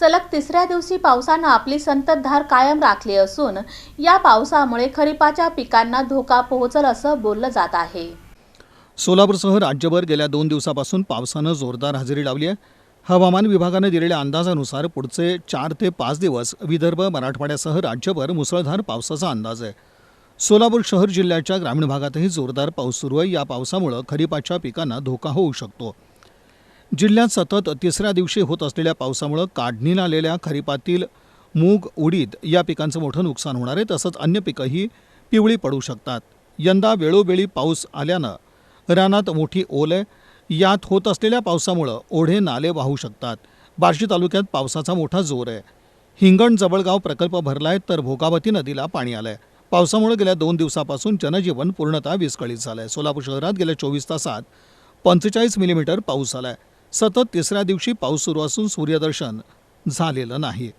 सलग तिसऱ्या दिवशी पावसानं आपली संततधार कायम राखली असून या पावसामुळे खरीपाच्या पिकांना धोका पोहोचल असं बोललं जात आहे. सोलापूरसह राज्यभर गेल्या दोन दिवसापासून पावसानं जोरदार हजेरी लावली आहे. हवामान विभागानं दिलेल्या अंदाजानुसार पुढचे चार ते पाच दिवस विदर्भ मराठवाड्यासह राज्यभर मुसळधार पावसाचा अंदाज आहे. सोलापूर शहर जिल्ह्याच्या ग्रामीण भागातही जोरदार पाऊस सुरू आहे. या पावसामुळं खरीपाच्या पिकांना धोका होऊ शकतो. जिल्ह्यात सतत तिसऱ्या दिवशी होत असलेल्या पावसामुळं काढणीला आलेल्या खरीपातील मूग उडीद या पिकांचं मोठं नुकसान होणार आहे. तसंच अन्य पिकंही पिवळी पडू शकतात. यंदा वेळोवेळी पाऊस आल्यानं रानात मोठी ओल आहे यात होत असलेल्या पावसामुळं ओढे नाले वाहू शकतात. बार्शी तालुक्यात पावसाचा मोठा जोर आहे. हिंगण जवळगाव प्रकल्प भरलाय तर भोगावती नदीला पाणी आलंय. पावसामुळे गेल्या दोन दिवसापासून जनजीवन पूर्णतः विस्कळीत झालंय. सोलापूर शहरात गेल्या चोवीस तासात पंचेचाळीस मिलीमीटर पाऊस झालाय. सतत तिसऱ्या दिवशी पाऊस सुरू असून सूर्यदर्शन झालेलं नाही.